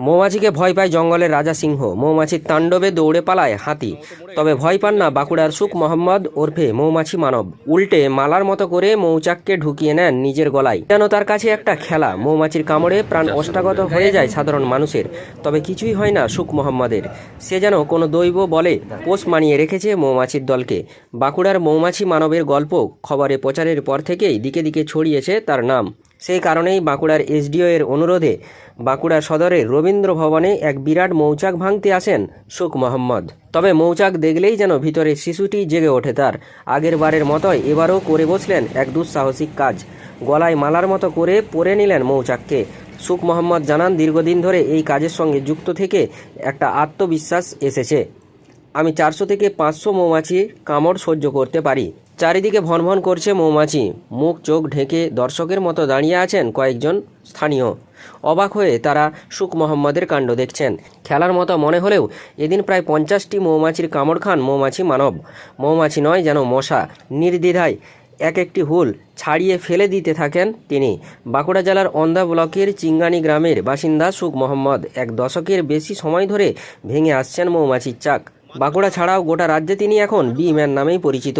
মৌমাছিকে ভয় পায় জঙ্গলের রাজা সিংহ। মৌমাছির তাণ্ডবে দৌড়ে পালায় হাতি। তবে ভয় পান না বাঁকুড়ার সুখ মোহাম্মদ ওরফে মৌমাছি মানব। উল্টে মালার মতো করে মৌচাককে ঢুকিয়ে নেন নিজের গলায়। যেন তার কাছে একটা খেলা। মৌমাছির কামড়ে প্রাণ অষ্টাগত হয়ে যায় সাধারণ মানুষের। তবে কিছুই হয় না সুখ মোহাম্মদের। সে যেন কোনো দৈব বলে পোষ মানিয়ে রেখেছে মৌমাছির দলকে। বাঁকুড়ার মৌমাছি মানবের গল্প খবরে প্রচারের পর থেকেই দিকে দিকে ছড়িয়েছে তার নাম। সেই কারণেই বাঁকুড়ার এসডিও এর অনুরোধে বাঁকুড়া সদরের রবীন্দ্র ভবনে এক বিরাট মৌচাক ভাঙতে আসেন সুখ মোহাম্মদ। তবে মৌচাক দেখলেই যেন ভিতরে শিশুটি জেগে ওঠে তার। আগের বারের মতোই এবারও করে বসলেন এক দুঃসাহসিক কাজ। গলায় মালার মতো করে পরে নিলেন মৌচাককে। সুখ মোহাম্মদ জানান, দীর্ঘদিন ধরে এই কাজের সঙ্গে যুক্ত থেকে একটা আত্মবিশ্বাস এসেছে। আমি চারশো থেকে পাঁচশো মৌমাছির কামড় সহ্য করতে পারি। চারিদিকে ভনভন করছে মৌমাছি। মুখ, চোখ ঢেকে দর্শকের মতো দাঁড়িয়ে আছেন কয়েকজন স্থানীয়। অবাক হয়ে তারা সুখ মোহাম্মদের কাণ্ড দেখছেন। খেলার মতো মনে হলেও এদিন প্রায় পঞ্চাশটি মৌমাছির কামড় খান মৌমাছি মানব। মৌমাছি নয় যেন মশা। নির্দ্বিধায় এক একটি হুল ছাড়িয়ে ফেলে দিতে থাকেন তিনি। বাঁকুড়া জেলার অন্দা ব্লকের চিঙ্গানি গ্রামের বাসিন্দা সুখ মোহাম্মদ এক দশকের বেশি সময় ধরে ভেঙে আসছেন মৌমাছির চাক। বাঁকুড়া ছাড়াও গোটা রাজ্যে তিনি এখন বি ম্যান নামেই পরিচিত।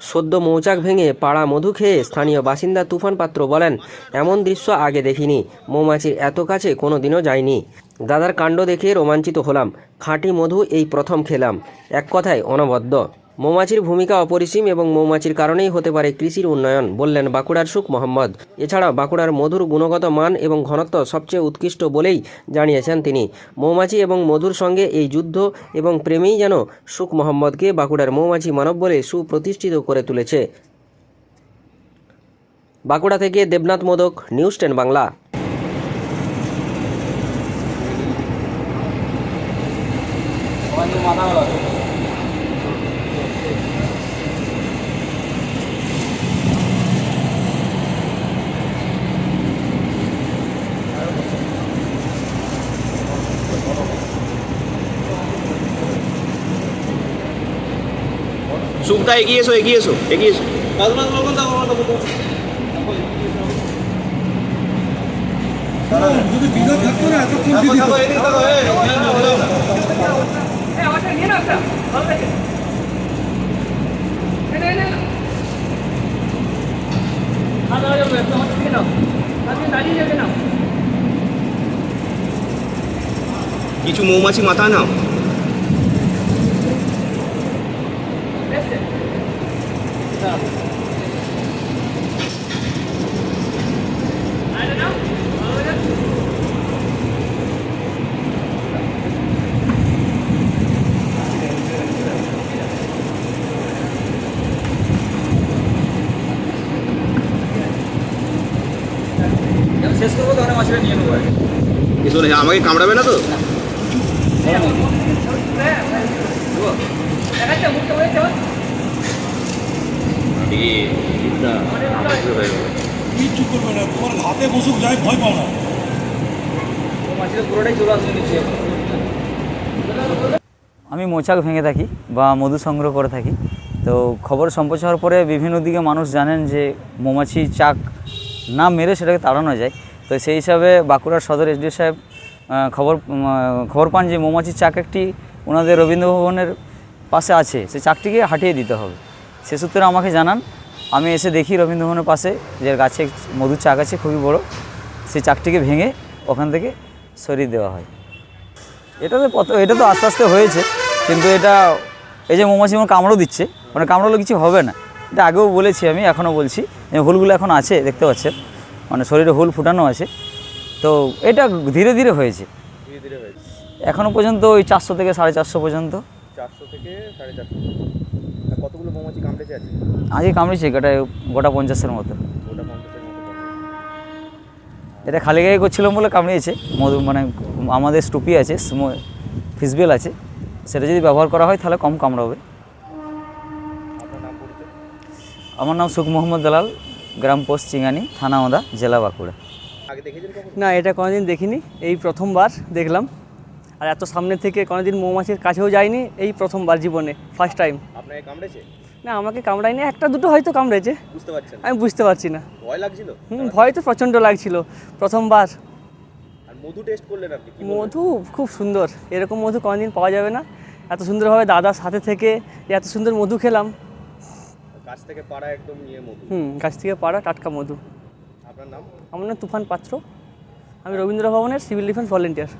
সদ্য মৌচাক ভেঙে পাড়া মধু খেয়ে স্থানীয় বাসিন্দা তুফান পাত্র বলেন, এমন দৃশ্য আগে দেখিনি। মৌমাছির এত কাছে কোনো দিনও যায়নি দাদার কাণ্ড দেখে রোমাঞ্চিত হলাম। খাঁটি মধু এই প্রথম খেলাম। এক কথায় অনবদ্য। মৌমাছির ভূমিকা অপরিসীম এবং মৌমাছির কারণেই হতে পারে কৃষির উন্নয়ন, বললেন বাঁকুড়ার সুখ মোহাম্মদ। এছাড়া বাঁকুড়ার মধুর গুণগত মান এবং ঘনত্ব সবচেয়ে উৎকৃষ্ট বলেই জানিয়েছেন তিনি। মৌমাছি এবং মধুর সঙ্গে এই যুদ্ধ এবং প্রেমেই যেন সুখ মোহাম্মদকে বাঁকুড়ার মৌমাছি মানব বলে সুপ্রতিষ্ঠিত করে তুলেছে। বাঁকুড়া থেকে দেবনাথ মোদক, নিউজ টেন বাংলা। সুখদা এগিয়ে এসো এগিয়ে এসো এগিয়ে এসো। যদি বিঘা থাকতো না এতক্ষণ দিদি কিছু মৌমাছি মাথা নাও। শেষ করব মাছটা নিয়ে নেব আমাকে কামড়াবে না তো? কিচ্ছু করবে না তোমার হাতে বসুক যাই ভয় পাও না। মাছটা পুরোটাই চলে আসবে নিচে আমি মোচাক ভেঙে থাকি বা মধু সংগ্রহ করে থাকি। তো খবর সম্প্রচার পরে বিভিন্ন দিকে মানুষ জানেন যে মৌমাছি চাক না মেরে সেটাকে তাড়ানো যায়। তো সেই হিসাবে বাঁকুড়ার সদর এসডি সাহেব খবর খবর পান যে মৌমাছির চাক একটি ওনাদের রবীন্দ্র ভবনের পাশে আছে, সেই চাকটিকে হাঁটিয়ে দিতে হবে। সে সূত্রে আমাকে জানান, আমি এসে দেখি রবীন্দ্র ভবনের পাশে যে গাছে মধুর চাক আছে, খুবই বড়, সেই চাকটিকে ভেঙে ওখান থেকে সরিয়ে দেওয়া হয়। এটা তো এটা তো আস্তে আস্তে হয়েছে, কিন্তু এটা, এই যে মৌমাছি আমার কামড়ও দিচ্ছে মানে কামড়ালো কিছু হবে না। এটা আগেও বলেছি আমি, এখনও বলছি, যে হুলগুলো এখন আছে, দেখতে পাচ্ছেন। মানে শরীরে হুল ফুটানো আছে। তো এটা ধীরে ধীরে হয়েছে। এখনও পর্যন্ত ওই চারশো থেকে সাড়ে চারশো পর্যন্ত। চারশো থেকে সাড়ে চারশো কতগুলো মৌমাছি কামড়েছে আছে আজকে কামড়েছে গোটা গোটা পঞ্চাশের মতো। এটা খালি গায়ে করছিলাম বলে কামড়িয়েছে। মধু মানে আমাদের স্টুপি আছে ফিসবেল আছে। সেটা যদি ব্যবহার করা হয় তাহলে কম কামড়াবে। আমার নাম সুখ মোহাম্মদ দালাল। গ্রাম পোস্ট চিঙ্গানি থানা ওদা জেলা বাঁকুড়া। আগে না এটা কোনোদিন দেখিনি। এই প্রথমবার দেখলাম। আর এত সামনে থেকে কোনোদিন মৌমাছির কাছেও যাইনি এই প্রথমবার জীবনে ফার্স্ট টাইম আপনাকে কামড়েছে? না আমাকে কামড়ায়নি একটা দুটো হয়তো কামড়েছে। বুঝতে পারছেন আমি বুঝতে পারছি না। ভয় লাগছিল? হুম ভয় তো প্রচণ্ড লাগছিল প্রথমবার। আর মধু টেস্ট করলেন আপনি মধু খুব সুন্দর। এরকম মধু কোনোদিন পাওয়া যাবে না। এত সুন্দরভাবে দাদার সাথে থেকে এত সুন্দর মধু খেলাম। গাছ থেকে পাড়া একদম নিয়ে মধু। হুম গাছ থেকে পাড়া টাটকা মধু। আপনার নাম? আমার নাম তুফান পাত্র। আমি রবীন্দ্র ভবনের সিভিল ডিফেন্স ভলেন্টিয়ার।